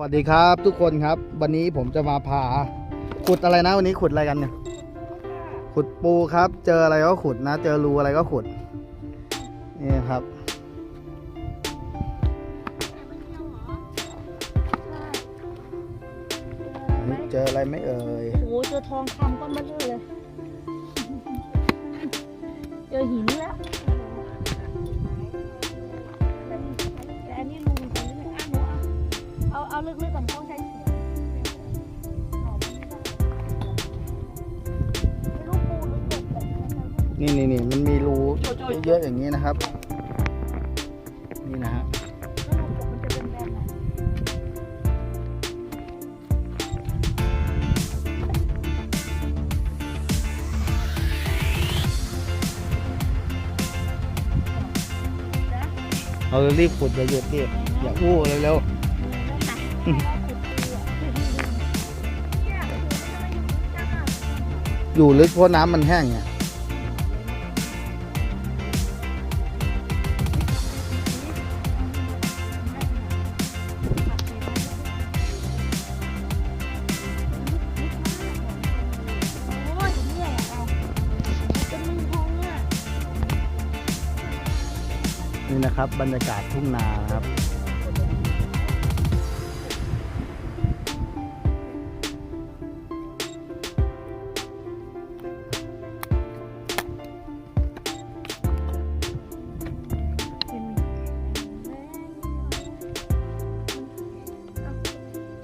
สวัสดีครับทุกคนครับวันนี้ผมจะมาพาขุดอะไรนะวันนี้ขุดอะไรกันเนี่ยขุดปูครับ เจออะไรก็ขุดนะ เจอรูอะไรก็ขุดนี่ครับ เจออะไรไม่เอ่ยโอ้เจอทองคำก้อนเบลอเลย เจอหินแล้ว เอาเอาเอาลึกๆก่อนต้องใช้เสียงเอาไม่รู้ปูหรือเด็กแต่นี่นี่นี่มันมีรูเยอะๆอย่างนี้นะครับ นี่นะฮะมันจะเป็นแบนไหนเรารีบขุดอย่าหยุดดิอย่าอู้เร็วๆ อยู่ลึกเพราะน้ำมันแห้งไงโอ้ยเหนื่อยอะเอาเป็นมือพองอะนี่นะครับบรรยากาศทุ่งนานะครับ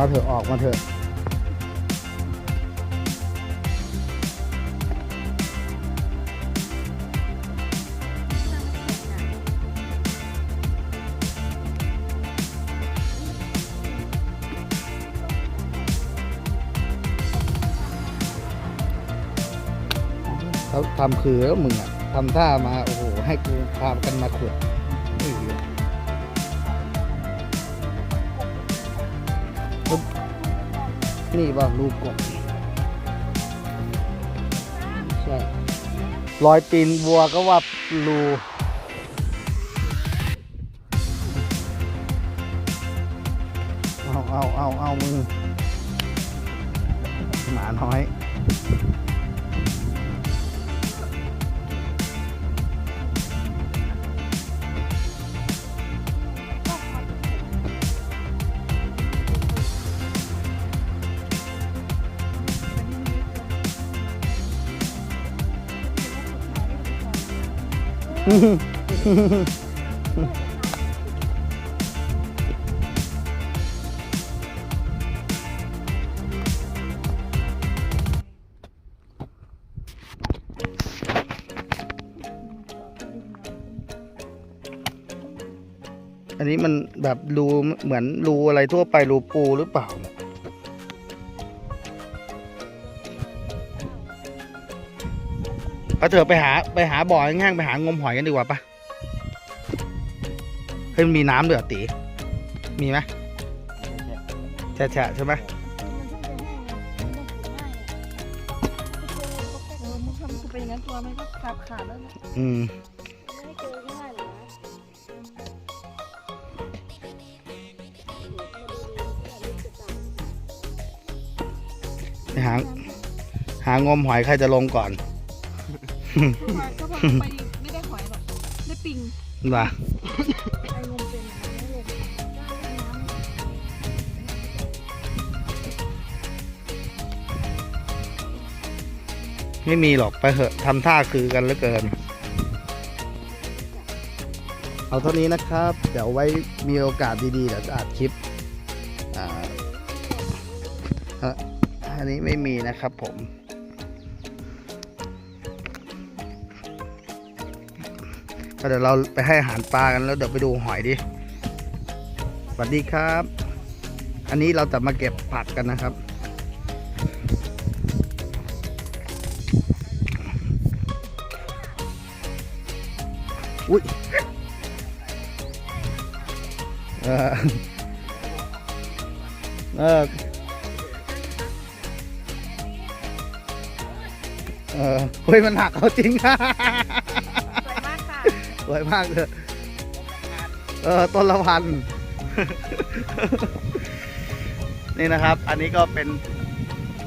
มาเถอะออกมาเถอะเขาทำคือแล้วมึงอะทำท่ามา โอ้โห ให้กูพากันมาขุด นี่ป่ะรูกบใช่รอยตีนวัวก็ว่ารูเอาเอาเอาเอามือหมาน้อย อันนี้มันแบบรูเหมือนรูอะไรทั่วไปรูปูหรือเปล่า เนี่ยเอาเถอะไปหาไปหาบ่อแห้งๆไปหางมหอยกันดีกว่าปะเฮ้ยมันมีน้ำด้วยเหรอตีมีไหมแฉะๆใช่ไหมเออมันทำคือเป็นอย่างนั้นตัวมันก็ขาดขาดแล้วนะอืม ไม่เจอง่ายหรอไปหา หางมหอยใครจะลงก่อน ก็มาก็มาไปไม่ได้หอยหรอกได้ปิงว่ะไอ้งมเป็นอย่างนั้เลยไม่มีหรอกไปเหอะทำท่าคือกันเหลือเกิน เอาเท่านี้นะครับ เดี๋ยวไว้มีโอกาสดีๆเดี๋ยวจะอัดคลิปอ่าอะอันนี้ไม่มีนะครับผม ก็เดี๋ยวเราไปให้อาหารปลากันแล้วเดี๋ยวไปดูหอยดิสวัสดีครับ อันนี้เราจะมาเก็บผักกันนะครับ อุ้ยเออเออเออเฮ้ยมันหักเขาจริงค่ะ สวยมากเลยเออต้นละพัน นี่นะครับ อันนี้ก็เป็น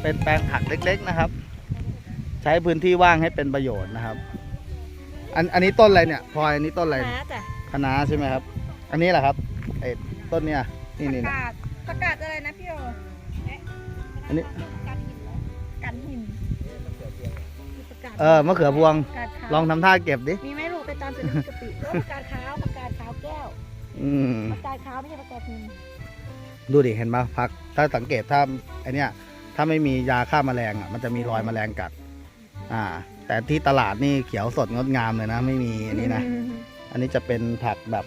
เป็นแปลงผักเล็ก ๆนะครับ ใช้พื้นที่ว่างให้เป็นประโยชน์นะครับ อันอันนี้ต้นอะไรเนี่ยพลอยอันนี้ต้นอะไรนะจ้ะคะน้าใช่ไหมครับ อันนี้แหละครับไอ้ต้นเนี่ยนี่นี่ประนะกาศประกาศอะไรนะพี่โอเอ๊ะอันนี้กันหินเหรอกันหินประกาศเออมะเขือพวงประกาศขาวลองทำท่าเก็บดิมีไหมลูกไป ตามเศรษฐกิจกะปิแล้วประกาศขาวประกาศขาวแก้วอืมประกาศขาวไม่ใช่ประกาศหินดูดิเห็นปะพัก ถ้าสังเกตถ้าไอเนี้ยถ้าไม่มียาฆ่าแมลงอะมันจะมีรอยแมลงกัด อ่า แต่ที่ตลาดนี่เขียวสดงดงามเลยนะ ไม่มีอันนี้นะ อันนี้จะเป็นผักแบบ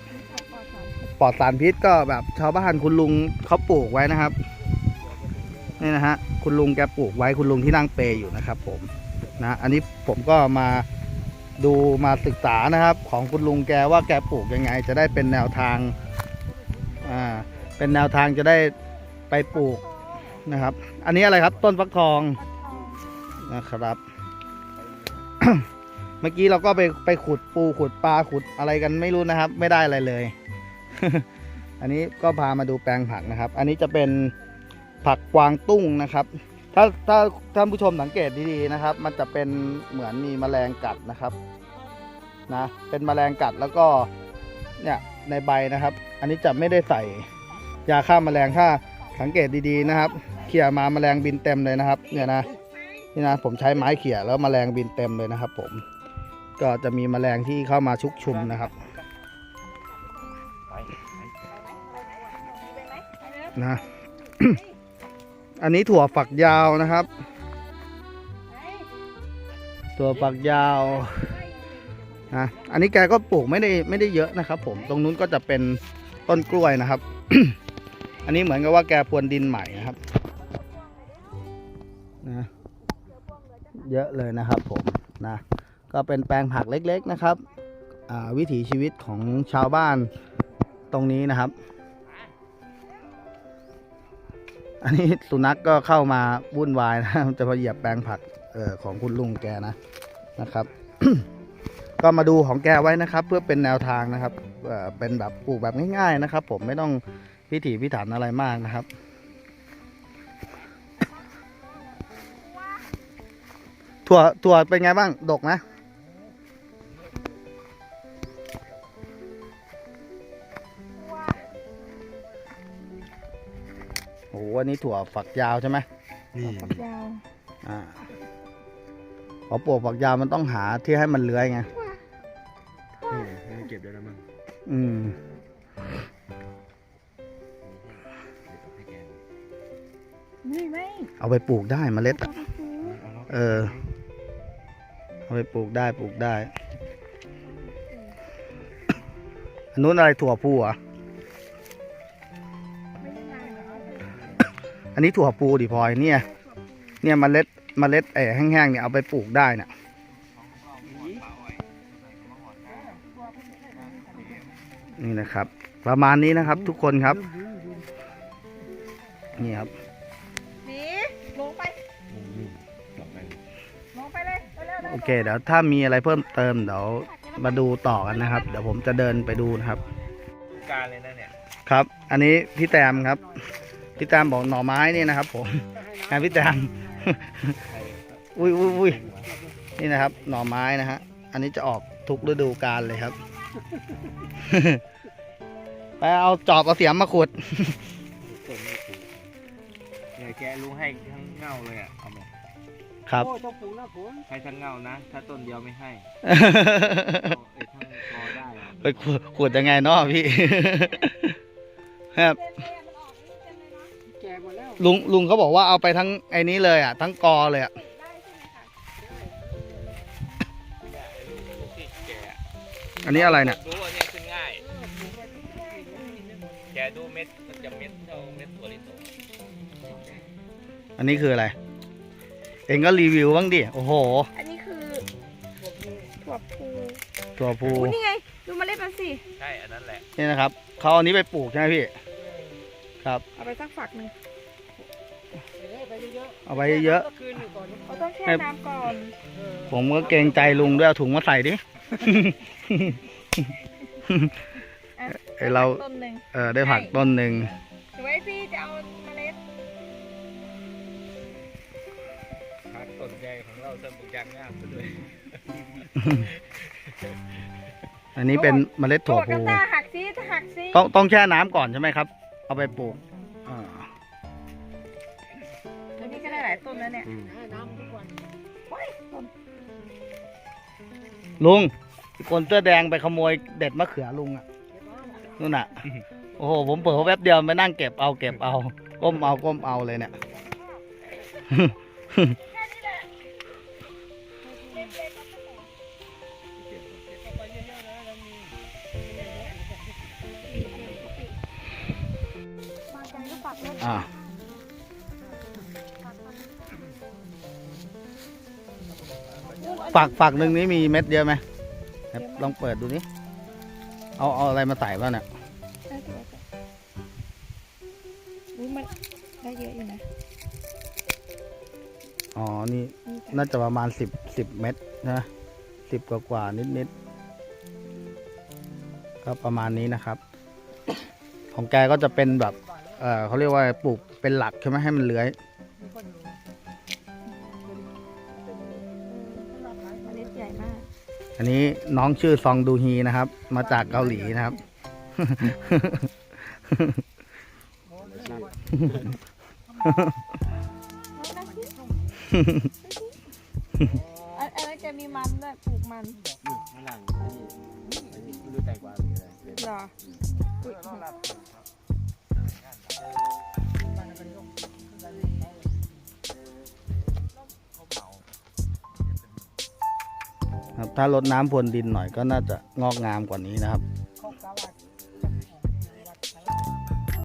ปลอดสารพิษก็แบบชาวบ้านคุณลุงเขาปลูกไว้นะครับนี่นะฮะคุณลุงแกปลูกไว้คุณลุงที่นั่งเปรย์อยู่นะครับ ผมนะ อันนี้ผมก็มา ดูมาศึกษานะครับของคุณลุงแกว่าแกปลูกยังไง จะได้เป็นแนวทางอ่าเป็นแนวทางจะได้ไปปลูกนะครับ อันนี้อะไรครับต้นฟักทองนะครับ เมื่อกี้เราก็ไปไปขุดปูขุดปลาขุดอะไรกันไม่รู้นะครับ ไม่ได้อะไรเลย อันนี้ก็พามาดูแปลงผักนะครับ อันนี้จะเป็นผักกวางตุ้งนะครับ ถ้าถ้าท่านผู้ชมสังเกตดีๆนะครับ มันจะเป็นเหมือนมีแมลงกัดนะครับนะเป็นแมลงกัดแล้วก็เนี่ยในใบนะครับ อันนี้จะไม่ได้ใส่ยาฆ่าแมลงถ้าสังเกตดีๆนะครับเขี่ยมาแมลงบินเต็มเลยนะครับ เนี่ยนะนี่นะผมใช้ไม้เขี่ยแล้วแมลงบินเต็มเลยนะครับ ผมก็จะมีแมลงที่เข้ามาชุกชุมนะครับนะ อันนี้ถั่วฝักยาวนะครับ ถั่วฝักยาวนะอันนี้แกก็ปลูกไม่ได้ไม่ได้เยอะนะครับ ผมตรงนู้นก็จะเป็นต้นกล้วยนะครับ อันนี้เหมือนกับว่าแกพรวนดินใหม่นะครับนะเยอะเลยนะครับผมนะก็เป็นแปลงผักเล็กๆนะครับอ่าวิถีชีวิตของชาวบ้านตรงนี้นะครับ อันนี้สุนัขกก็เข้ามาวุ่นวายนะจะมาเหยียบแปลงผักเออของคุณลุงแกนะนะครับ ก็มาดูของแกไว้นะครับ เพื่อเป็นแนวทางนะครับเเป็นแบบปลูกแบบง่ายๆนะครับ ผมไม่ต้องพิถีพิถันอะไรมากนะครับถั่วถั่วเป็นไงบ้าง ดกนะ อ้โหอันนี้ถั่วฝักยาวใช่ไหมนี่ฝักยาวอ่าพอปลูกฝักยาวมันต้องหาที่ให้มันเลื้อยไงนี่ให้มันเก็บได้แล้วมั้งอืมนี่ไหมเอาไปปลูกได้เมล็ดอะเอาเนาะเออ เอาไปปลูกได้ปลูกได้อันนู้นอะไรถั่วพูเหรอะ อันนี้ถั่วปูดิพลอยเนี่ย เนี่ยเมล็ดเมล็ดไอ้แห้งๆเนี่ยเอาไปปลูกได้เนี่ยนี่นะครับ ประมาณนี้นะครับ ทุกคนครับ นี่ครับหนีลงไปนี่ดอกไม้ลงไปเลยเร็วๆโอเคเดี๋ยวถ้ามีอะไรเพิ่มเติมเดี๋ยวมาดูต่อกันนะครับ เดี๋ยวผมจะเดินไปดูนะครับ การเลยนะเนี่ย ครับ อันนี้พี่แตมครับ พี่แตมบอกหน่อไม้นี่นะครับ ผมงานพี่แตมอุ้ยอุ้ยอุ้ยนี่นะครับ หน่อไม้นะฮะ อันนี้จะออกทุกฤดูกาลเลยครับ ไปเอาจอบเอาเสียมมาขุดต้นไม่ปลูกเนี่ยแกลุงให้ทั้งเง่าเลยอะเอาไหมครับให้ทั้งเง่านะ ถ้าต้นเดียวไม่ให้เอาไอ้ทั้งกอได้อะไปขุดขุดยังไงเนาะพี่ ครับ ลุงลุงเขาบอกว่าเอาไปทั้งไอ้นี้เลยอะ ทั้งกอเลยอะลูกที่แกะอันนี้อะไรเนี่ยดูอันนี้ขึ้นง่าย แกะดูเม็ดมันจะเม็ดเท่าเม็ดตัวลิโตอันนี้คืออะไร เองก็รีวิวบ้างดิ โอ้โห อันนี้คือถั่วพูตัวภู อู้นี่ไง ดูเมาเล็ดมันสิ ใช่ อันนั้นแหละ นี่นะครับ เขาเอาอันนี้ไปปลูกใช่ไหมพี่ ครับ เอาไปสักฝักหนึ่งเอาไว้เยอะเราต้องแช่น้ำก่อนๆผมก็เกรงใจลุงด้วยเอาถุงมาใส่ดิ อะไอ้เรา ต้นหนึ่งเออได้ผักต้นหนึ่งถือไว้พี่จะเอาเมล็ดผักต้นใหญ่ของเราเสริมปลูกยางงามซะด้วยอันนี้เป็นเมล็ดถั่วโอ้พูกระตาหักซิถ้าหักซิต้องต้องแช่น้ำก่อนใช่ไหมครับ เอาไปปลูกอ่าอันนี้ก็ได้หลายต้นแล้วเนี่ยโอ้ยต้นลุงคนเสื้อแดงไปขโมยเด็ดมะเขือลุงอะนู่นน่ะ โอ้โห ผมเผลอแป๊บเดียวไปนั่งเก็บเอาเก็บเอา ก้มเอาก้มเอาเลยเนี่ย อ่าฝักฝักหนึ่งนี้มีเม็ดเยอะไหมครับลองเปิดดูนี่เอาเอาอะไรมาใส่บ้างเนี่ยได้ตัวอุ้ยมันได้เยอะอยู่นะ อ๋อ นี่นี่จ้ะน่าจะประมาณสิบสิบเม็ดนะสิบกว่ากว่านิดนิดก็ประมาณนี้นะครับ ของแกก็จะเป็นแบบ เออเขาเรียกว่าปลูกเป็นหลักใช่ไหมให้มันเลื้อย เมล็ดใหญ่มากอันนี้น้องชื่อซองดูฮีนะครับ มาจากเกาหลีนะครับอันอันนั้นจะมีมันด้วยปลูกมันข้างหลังนี่ไม่รู้แตงกวาหรืออะไรเหรอ ครับ ถ้าลดน้ำพรวนดินหน่อยก็น่าจะงอกงามกว่านี้นะครับ